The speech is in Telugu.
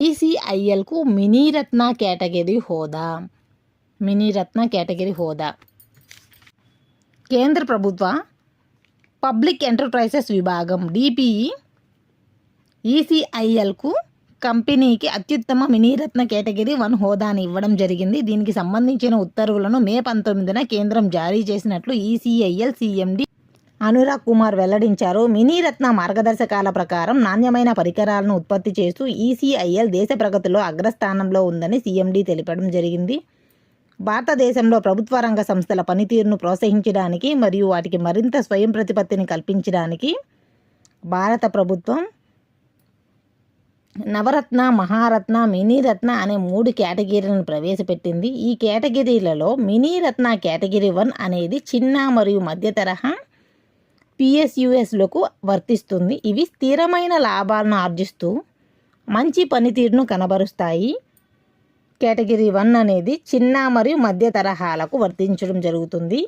ఈసీఐఎల్కు మినీరత్న కేటగిరీ హోదా. మినీరత్న కేటగిరీ హోదా. కేంద్ర ప్రభుత్వ పబ్లిక్ ఎంటర్ప్రైజెస్ విభాగం డిపిఈ ఈసీఐఎల్కు కంపెనీకి అత్యుత్తమ మినీరత్న కేటగిరీ వన్ హోదాని ఇవ్వడం జరిగింది. దీనికి సంబంధించిన ఉత్తర్వులను మే పంతొమ్మిదిన కేంద్రం జారీ చేసినట్లు ఈసీఐఎల్ సీఎండి అనురాగ్ కుమార్ వెల్లడించారు. మినీరత్న మార్గదర్శకాల ప్రకారం నాణ్యమైన పరికరాలను ఉత్పత్తి చేస్తూ ఈసీఐఎల్ దేశ ప్రగతిలో అగ్రస్థానంలో ఉందని సీఎండీ తెలిపడం జరిగింది. భారతదేశంలో ప్రభుత్వ రంగ సంస్థల పనితీరును ప్రోత్సహించడానికి మరియు వాటికి మరింత స్వయం ప్రతిపత్తిని కల్పించడానికి భారత ప్రభుత్వం నవరత్న మహారత్న మినీరత్న అనే మూడు కేటగిరీలను ప్రవేశపెట్టింది. ఈ కేటగిరీలలో మినీరత్న కేటగిరీ వన్ అనేది చిన్న మరియు మధ్య తరహా పిఎస్యుఎస్లకు వర్తిస్తుంది. ఇవి స్థిరమైన లాభాలను ఆర్జిస్తూ మంచి పనితీరును కనబరుస్తాయి. కేటగిరీ వన్ అనేది చిన్న మరియు మధ్య తరహాలకు వర్తించడం జరుగుతుంది.